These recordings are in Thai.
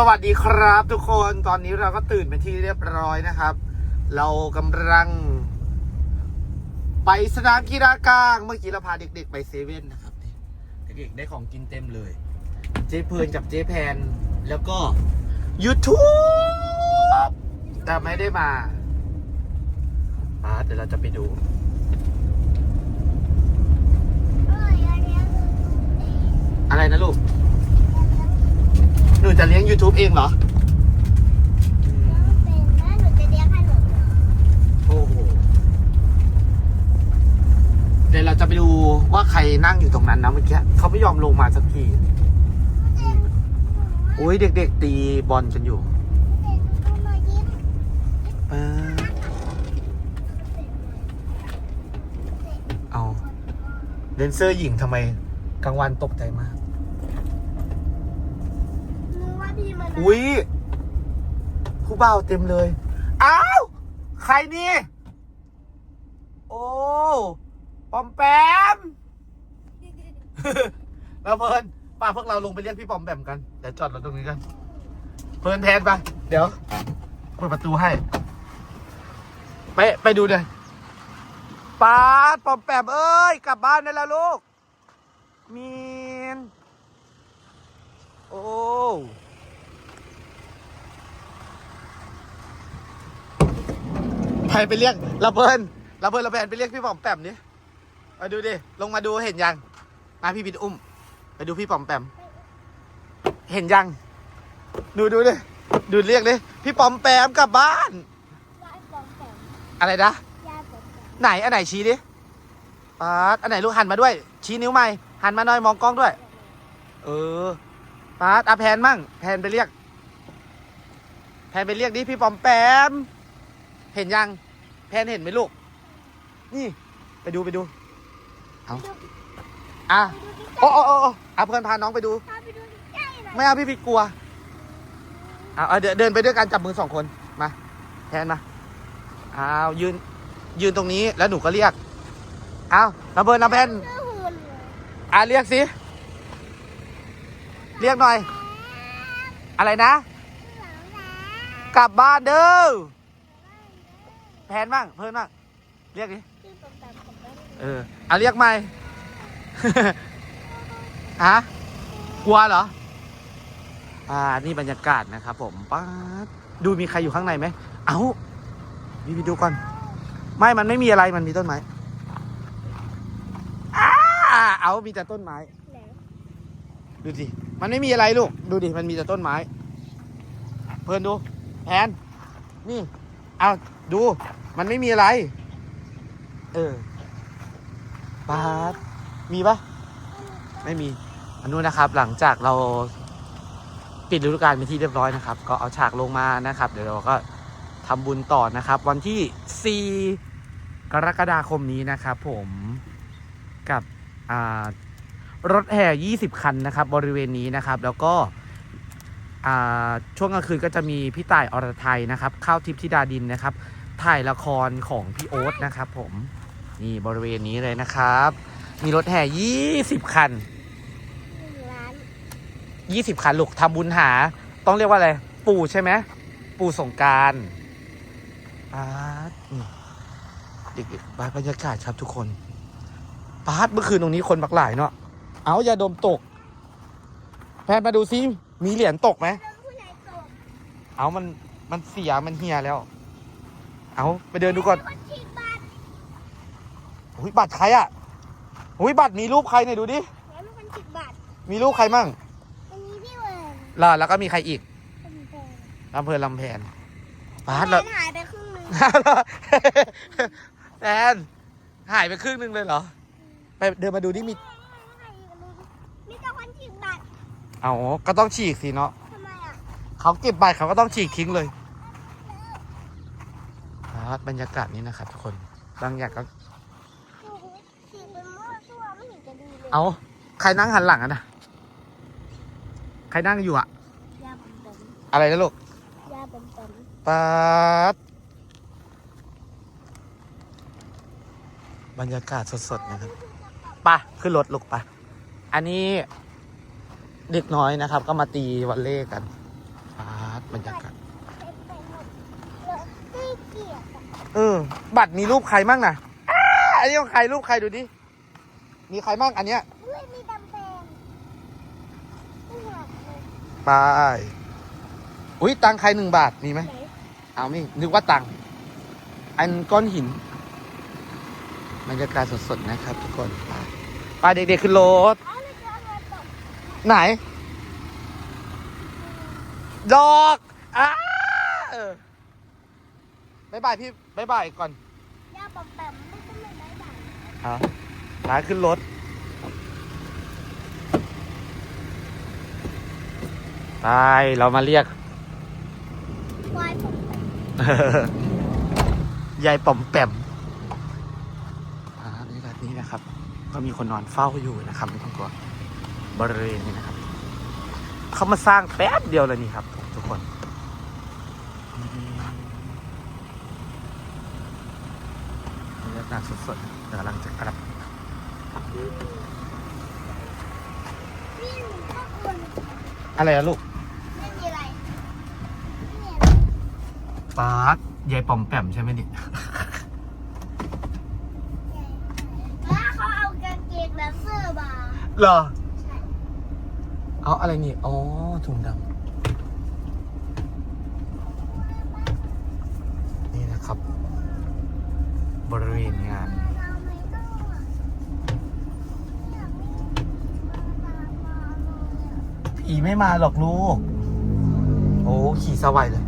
สวัสดีครับทุกคนตอนนี้เราก็ตื่นเป็นที่เรียบร้อยนะครับ เรากำลัง ไปสนามกีฬากลาง เมื่อกี้เราพาเด็ก ๆ ไปเซเว่นนะครับเด็กๆได้ของกินเต็มเลย เจ๊เพลินกับเจ๊แพน แล้วก็ YouTube แต่ไม่ได้มาอ่าเดี๋ยวเราจะไปดู อะไรนะลูก หนูจะเลี้ยง YouTube เองเหรอโอ้โห เดี๋ยวเราจะไปดูว่าใครนั่งอยู่ตรงนั้นนะเมื่อกี้เขาไม่ยอมลงมาสักทีโอ้ยเด็ก ๆ ตีบอลกันอยู่เออเอาเลนเซอร์หญิงทำไมกลางวันตกใจมาก อุ้ยผู้บ่าวเต็มเลย อ้าว ใครนี่ โอ้ปอมแปม แล้วเพลินป้าพวกเราลงไปเรียกพี่ปอมแปมกัน เดี๋ยวจอดรถตรงนี้กัน เพลินแทนไป เดี๋ยว เปิดประตูให้ ไปไปดูเลยป้าดปอมแปมเอ้ย กลับบ้านได้แล้วลูกมีน โอ้ ใครไปเรียกระเบินระเบินระแบนไปเรียกพี่ปอมแปมดิมาดูดิ ลงมาดูเห็นยัง มาพี่บิดอุ้ม ไปดูพี่ปอมแปม เห็นยัง ดูดูดิ ดูเรียกดิ พี่ปอมแปมกลับบ้าน อะไรนะ ไหน อันไหนชี้ดิปาดอันไหนลูกหันมาด้วย ชี้นิ้วใหม่ หันมาหน่อยมองกล้องด้วย เออปาดอาแพนมั่ง แพนไปเรียก แพนไปเรียกดิพี่ปอมแปม เห็นยัง แพนเห็นไหมลูก นี่ ไปดูไปดู เอาอะโอ้โอ้โอ้โอ้อะเพื่อนพาน้องไปดูไม่เอาพี่พี่กลัวเอาเอาเดินเดินไปด้วยกันจับมือสองคน มา แทนมาเอายืน ยืนตรงนี้แล้วหนูก็เรียกเอาน้ำเบิร์นน้ำแพนอะเรียกสิ เรียกหน่อย อะไรนะกลับบ้านเด้อ แพนบ้างเพิ่นบ้างเรียกดิเออเอาเรียกใหม่ ฮะกลัวเหรอ อ่านี่บรรยากาศนะครับผมป๊าดดูมีใครอยู่ข้างในไหมเอาวิวดูก่อน ไม่มันไม่มีอะไรมันมีต้นไม้อ้าเอามีแต่ต้นไม้ดูดิ มันไม่มีอะไรลูก ดูดิ มันมีแต่ต้นไม้ เพื่อนดู แพน นี่ เอาดู มันไม่มีอะไร เออบาสมีปะไม่มี อันนู้นนะครับ หลังจากเราปิดฤดูกาลเป็นที่เรียบร้อยนะครับ ก็เอาฉากลงมานะครับ เดี๋ยวเราก็ทำบุญต่อนะครับ วันที่ 4 กรกฎาคมนี้นะครับ ผมกับรถแห่ 20 คันนะครับ บริเวณนี้นะครับ แล้วก็ ช่วงกลางคืนก็จะมีพี่ต่ายอรไทยนะครับข้าวทิพย์ธิดาดินนะครับ ถ่ายละครของพี่โอ๊ตนะครับผมนี่บริเวณนี้เลยนะครับ มีรถแห่20 คัน 20 คันลูกทำบุญหา ต้องเรียกว่าอะไร ปู่ใช่ไหมปู่สงกรารปาดนี่เด็กๆบาสบรรยากาศครับทุกคนปาดเมื่อคืนตรงนี้คนบักหลายเนาะเอาอย่าดมตก แพนมาดูซิ มีเหรียญตกไหม เอามันมันเสียมันเฮียแล้ว เอาไปเดินดูก่อนอุ้ยบัตรใครอะอุ้ยบัตรมีรูปใครเนี่ยดูดิ มีรูปใครมั่งล่ะแล้วก็มีใครอีกลำเพลินลำแพนปาดแล้วหายไปครึ่งนึงแพนหายไปครึ่งหนึงเลยเหรอ ไปเดินมาดูดิมีมีแต่คนฉีกบัตร เอาก็ต้องฉีกสิเนาะทำไมอะเขาเก็บบัตรเขาก็ต้องฉีกทิ้งเลยปาดบรรยากาศนี้นะครับทุกคนบางอย่างก็ฉีกเป็นมั่วซั่วไม่เห็นจะดีเลยเอาใครนั่งหันหลังอะนะใครนั่งอยู่อะยาเป็นเป็นอะไรนะลูกยาเป็นเป็นปาดบรรยากาศสดๆนะครับไปะขึ้นรถลูกไปะอันนี้ เด็กน้อยนะครับ ก็มาตีวันเล่กันบรรยากาศเออ บัตรมีรูปใครมั่งนะอันนี้ของใครรูปใครดูดิ มีใครมั่งอันเนี้ยไปอุ้ยตังใครหนึ่งบาทมีไหมเอาไม่นึกว่าตังอันก้อนหินบรรยากาศสดๆนะครับทุกคนไปเด็กๆขึ้นรถ ไหน ดอกอ้าเออบายบายพี่บายบายก่อนย่าปอมแปมไม่ต้องไม่ได้ไหนเอาร้านขึ้นรถไปเรามาเรียกควายปอมแปมยายป่อมแปมอ่าบรรยากาศนี้นะครับ ก็มีคนนอนเฝ้าอยู่นะครับไม่ต้องกลัว บริเวณนี้นะครับ เขามาสร้างแป๊บเดียวเลยนี่ครับ ทุกคน บรรยากาศสดๆเดี๋ยวกำลังจะกลับนี่หนูก็อุ่นอะไรอะลูกไม่มีอะไรไม่มีอะไรปาร์ตยายป่อมแปมใช่ไหมนี่แล้วเขาเอากางเกงแดนเซอร์มาเหรอใช่ เอาอะไรนี่ อ๋อ ถุงดำ นี่นะครับ บริเวณงานเราไม่ต้องอะอยากมีมาตามมาเลยอะผีไม่มาหรอกลูก โอ้ ขี่สวัยเลย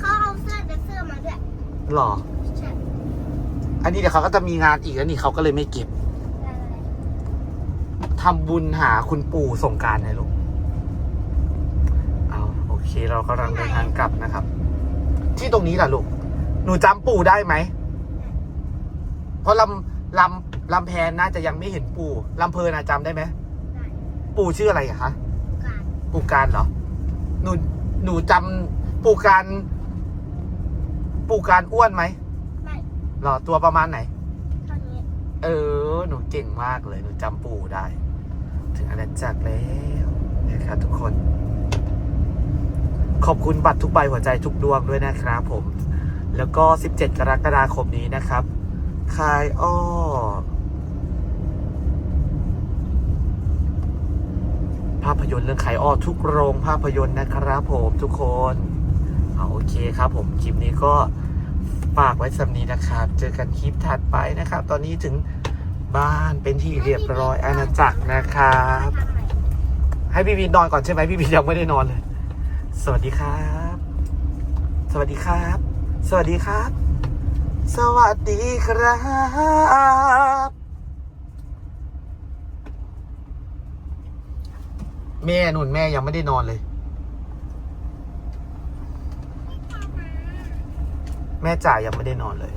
เขาเอาเสื้อแดนเซอร์มาด้วยหรอใช่อันนี้เดี๋ยวเขาก็จะมีงานอีกแล้วนี่เขาก็เลยไม่เก็บ ทำบุญหาคุณปู่สงกรารนะลูกเอาโอเค เรากำลังเดินทางกลับนะครับ ที่ตรงนี้แหละลูก หนูจำปู่ได้ไหม เพราะลำลำลำแพนน่าจะยังไม่เห็นปู่ลำเพลินอะจำได้ไหมได้ปู่ชื่ออะไรอะคะการปู่การเหรอ หนูหนูจำปู่การ ปู่การอ้วนไหมไม่หรอตัวประมาณไหนเท่านี้เออ หนูเก่งมากเลย หนูจำปู่ได้ ถึงอาณาจักรแล้วนะครับทุกคน ขอบคุณบัตรทุกใบหัวใจทุกดวงด้วยนะครับผม แล้วก็ 17 กรกฎาคมนี้นะครับ คายอ้อภาพยนตร์เรื่องคายอ้อทุกโรงภาพยนตร์นะครับผมทุกคนเอาโอเคครับผม คลิปนี้ก็ฝากไว้สำนี้นะครับ เจอกันคลิปถัดไปนะครับ ตอนนี้ถึง บ้านเป็นที่เรียบร้อยอาณาจักรนะครับ ให้พี่วินนอนก่อนใช่ไหมพี่วินยังไม่ได้นอนเลย สวัสดีครับ สวัสดีครับ สวัสดีครับ สวัสดีครับแม่นุ่นแม่ยังไม่ได้นอนเลย แม่จ่ายยังไม่ได้นอนเลย